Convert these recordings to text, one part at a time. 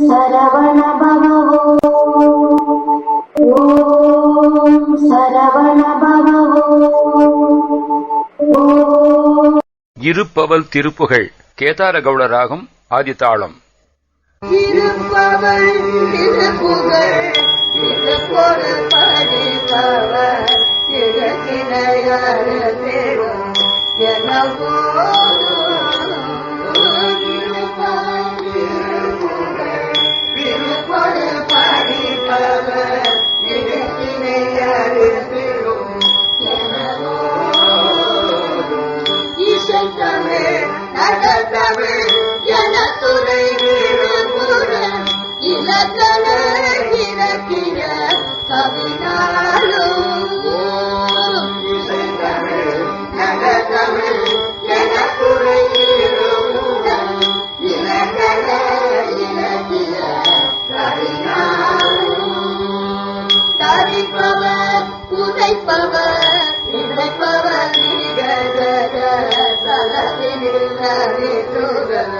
சரவண பவோ ஓம் சரவண பவோ ஓம் திருப்புகழ் கேதாரகௌட ராகம் ஆதித்தாளம். இருப்பவள் திருப்புகழ் நடத்தமிழ் என துறை விழுப்புடன் இலக்கண இலக்கிய கவினாலும் இசைத்தமிழ் நடத்தமிழ் என துறை விழுப்புடன்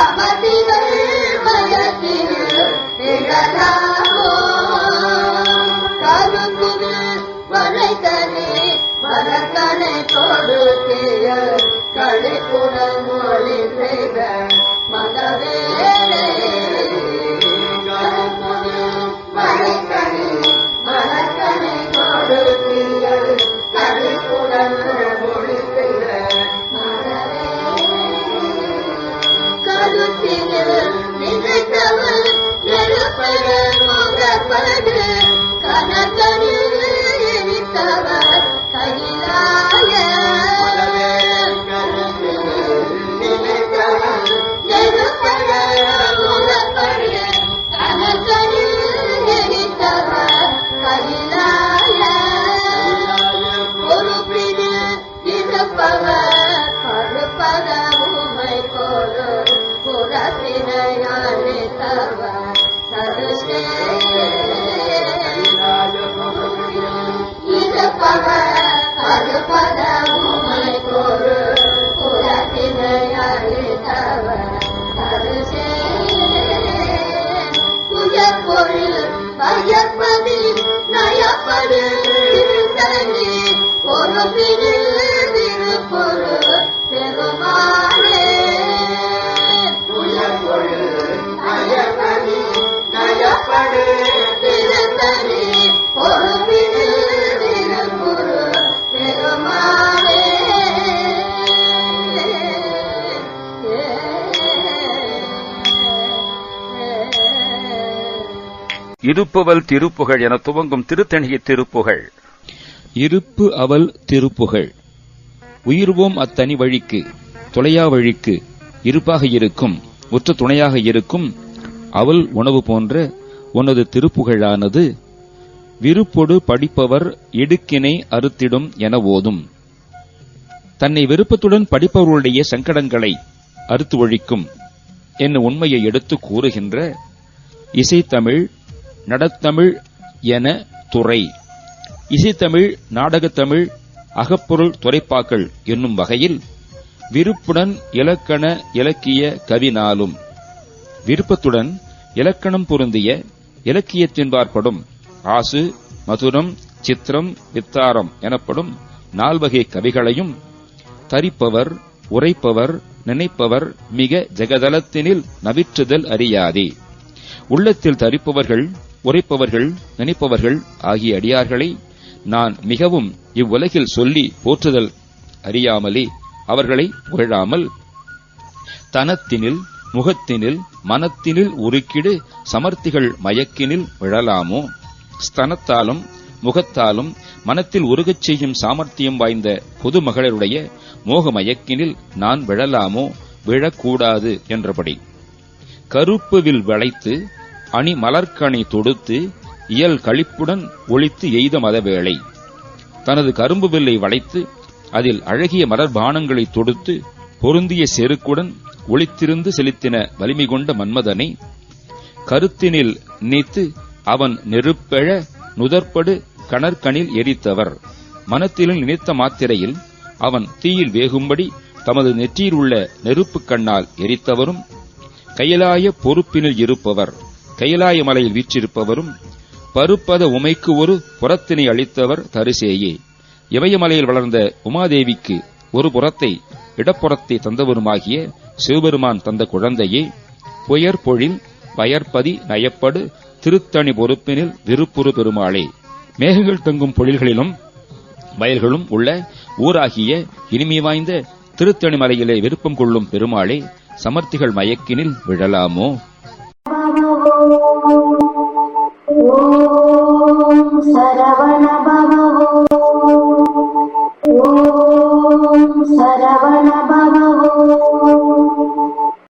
சமத்தினில் கழிப்புடன் மொழி செய்த மதவேலே பயப்பதி நயப்படு திருத்தணி பொறுப்பினில் திருப்பொரு இருப்பவல் திருப்புகழ் என துவங்கும் திருத்தணிகை திருப்புகழ். இருப்பு அவள் திருப்புகழ். உயிர்வோம் அத்தனி வழிக்கு தொலையா வழிக்கு இருப்பாக இருக்கும் உற்ற துணையாக இருக்கும் அவள் உணவு போன்ற உனது திருப்புகழானது விருப்பொடு படிப்பவர் இடுக்கினை அறுத்திடும் என ஓதும். தன்னை விருப்பத்துடன் படிப்பவர்களுடைய சங்கடங்களை அறுத்து ஒழிக்கும் என்ன உண்மையை எடுத்து கூறுகின்ற இசைத்தமிழ் நடத்தமிழ் என துறை. இசைத்தமிழ் நாடகத்தமிழ் அகப்பொருள் துறைப்பாக்கள் என்னும் வகையில் விருப்புடன் இலக்கண இலக்கிய கவினாலும். விருப்பத்துடன் இலக்கணம் பொருந்திய இலக்கியத்தின்பாற்படும் ஆசு மதுரம் சித்திரம் வித்தாரம் எனப்படும் நால்வகை கவிகளையும் தரிப்பவர் உரைப்பவர் நினைப்பவர் மிக ஜெகதலத்தினில் நவிற்றுதல் அறியாதே. உள்ளத்தில் தரிப்பவர்கள் உரைப்பவர்கள் நினைப்பவர்கள் ஆகிய அடியார்களை நான் மிகவும் இவ்வுலகில் சொல்லி போற்றுதல் அறியாமலே அவர்களை புகழாமல் தனத்தினில் முகத்தினில் மனத்தினில் உருக்கிடு சமர்த்திகள் மயக்கினில் விழலாமோ? ஸ்தனத்தாலும் முகத்தாலும் மனத்தில் உருகச் செய்யும் சாமர்த்தியம் வாய்ந்த பொதுமகளிருடைய மோக மயக்கினில் நான் விழலாமோ? விழக்கூடாது என்றபடி. கருப்பு வில் வளைத்து அணி மலர்கணி தொடுத்து இயல் கழிப்புடன் ஒளித்து எய்த மதவேளை தனது கரும்பு வில்லை வளைத்து அதில் அழகிய மலர்பானங்களை தொடுத்து பொருந்திய செருக்குடன் ஒளித்திருந்து செலுத்தின வலிமை கொண்ட மன்மதனை கருத்தினில் நீத்து அவன் நெருப்பெழ நுதற்படு கணற்கணில் எரித்தவர். மனத்திலும் நினைத்த மாத்திரையில் அவன் தீயில் வேகும்படி தமது நெற்றியில் உள்ள நெருப்புக் கண்ணால் எரித்தவரும் கையலாய பொறுப்பினில் இருப்பவர். கைலாய மலையில் வீற்றிருப்பவரும் பருப்பத உமைக்கு ஒரு புறத்தினை அளித்தவர் தரிசேயே. இமயமலையில் வளர்ந்த உமாதேவிக்கு ஒரு புறத்தை இடப்புறத்தை தந்தவருமாகிய சிவபெருமான் தந்த குழந்தையே புயற் பொழில் பயற்பதி நயப்படு திருத்தணி பொறுப்பினில் விருப்புறு பெருமாளே. மேகங்கள் தங்கும் பொழில்களிலும் வயல்களும் உள்ள ஊராகிய இனிமை வாய்ந்த திருத்தணி மலையிலே விருப்பம் கொள்ளும் பெருமாளே சமர்த்திகள் மயக்கினில் விழலாமோ? Thank you.